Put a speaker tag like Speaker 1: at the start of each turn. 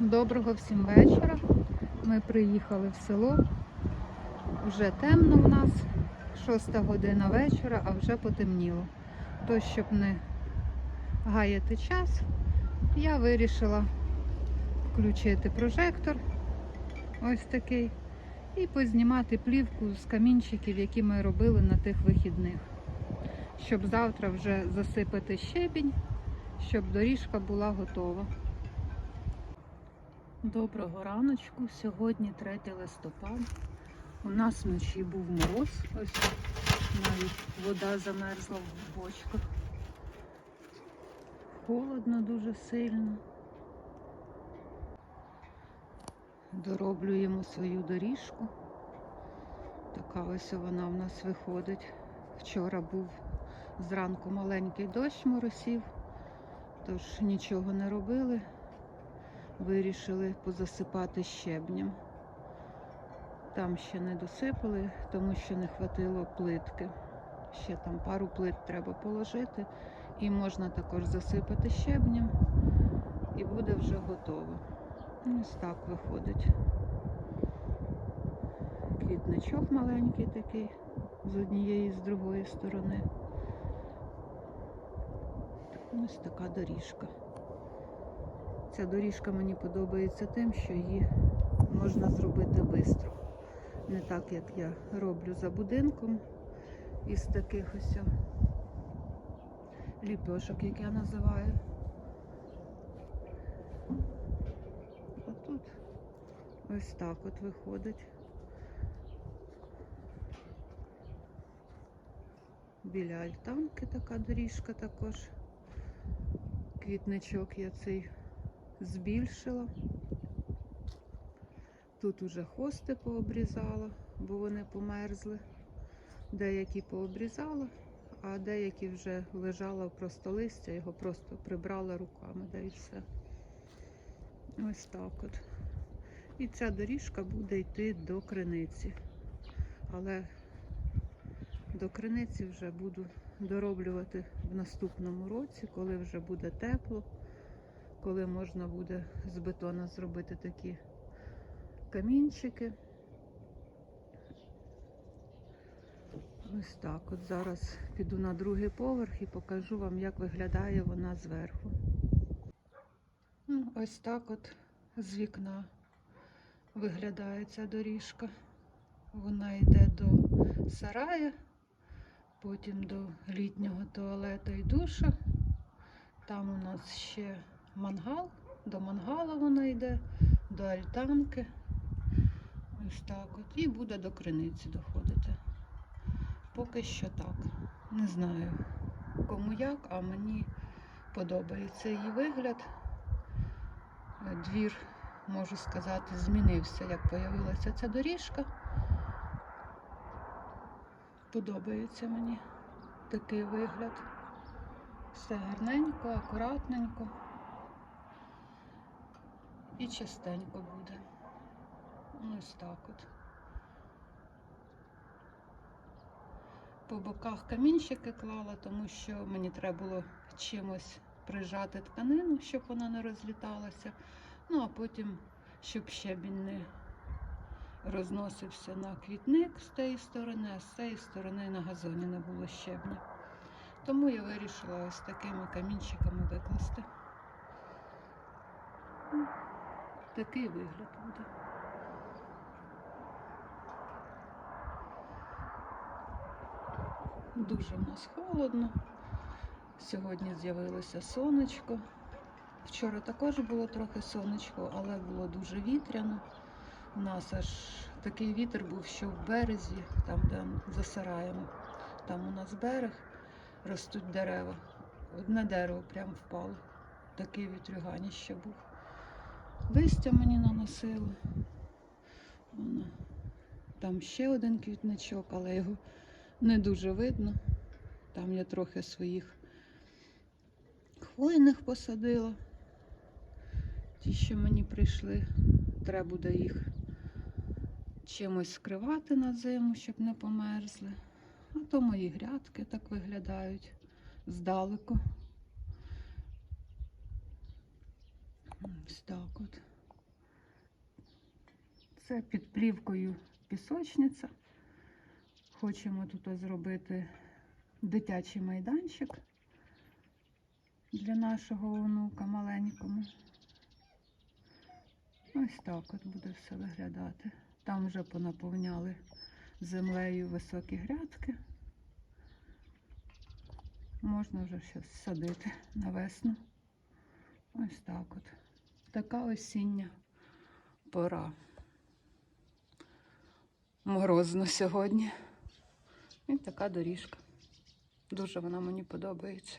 Speaker 1: Доброго всім вечора. Ми приїхали в село. Вже темно в нас, 6 година вечора, а вже потемніло. То, щоб не гаяти час, я вирішила включити прожектор ось такий і познімати плівку з камінчиків, які ми робили на тих вихідних. Щоб завтра вже засипати щебінь, щоб доріжка була готова. Доброго раночку. Сьогодні 3 листопада. У нас вночі був мороз. Ось навіть вода замерзла в бочках. Холодно дуже сильно. Дороблюємо свою доріжку. Така ось вона в нас виходить. Вчора був зранку маленький дощ моросів, тож нічого не робили вирішили позасипати щебнем. Там ще не досипали, тому що не хватило плитки. Ще там пару плит треба положити, і можна також засипати щебнем, і буде вже готово. Ось так виходить. Квітничок маленький такий з однієї і з другої сторони. Ось така доріжка. Ця доріжка мені подобається тим, що її можна зробити швидко. Не так, як я роблю за будинком із таких ось ліпешок, як я називаю. Отут ось так от виходить. Біля альтанки така доріжка також. Квітничок я цей збільшила. Тут уже хости пообрізала, бо вони померзли. Деякі пообрізала, а деякі вже лежала просто листя, його просто прибрала руками, да і все. Ось так от. І ця доріжка буде йти до криниці. Але до криниці вже буду дороблювати в наступному році, коли вже буде тепло коли можна буде з бетона зробити такі камінчики. Ось так от зараз піду на другий поверх і покажу вам, як виглядає вона зверху. Ну, Ось так от з вікна виглядає ця доріжка. Вона йде до сарая, потім до літнього туалету і душа. Там у нас ще мангал, до мангала вона йде, до альтанки. Ось так от. І буде до криниці доходити. Поки що так. Не знаю кому як, а мені подобається її вигляд. Двір, можу сказати, змінився, як з'явилася ця доріжка. Подобається мені такий вигляд. Все гарненько, акуратненько і чистенько буде. Ось так от. По боках камінчики клала, тому що мені треба було чимось прижати тканину, щоб вона не розліталася. Ну, а потім, щоб щебінь не розносився на квітник з тієї сторони, а з цієї сторони на газоні не було щебня. Тому я вирішила ось такими камінчиками викласти. Такий вигляд буде. Дуже в нас холодно. Сьогодні з'явилося сонечко. Вчора також було трохи сонечко, але було дуже вітряно. У нас аж такий вітер був, що в березі, там де за сараєм, там у нас берег, ростуть дерева. Одне дерево прям впало. Такий вітрюганіще був. Листя мені наносили. Воно. Там ще один квітничок, але його не дуже видно. Там я трохи своїх хвойних посадила. Ті, що мені прийшли, треба буде їх чимось скривати на зиму, щоб не померзли. А то мої грядки так виглядають здалеку. Ось так от. Це під плівкою пісочниця. Хочемо тут зробити дитячий майданчик для нашого онука маленькому. Ось так от буде все виглядати. Там вже понаповняли землею високі грядки. Можна вже щось садити на весну. Ось так от. Така осіння пора. Морозно сьогодні. І така доріжка. Дуже вона мені подобається.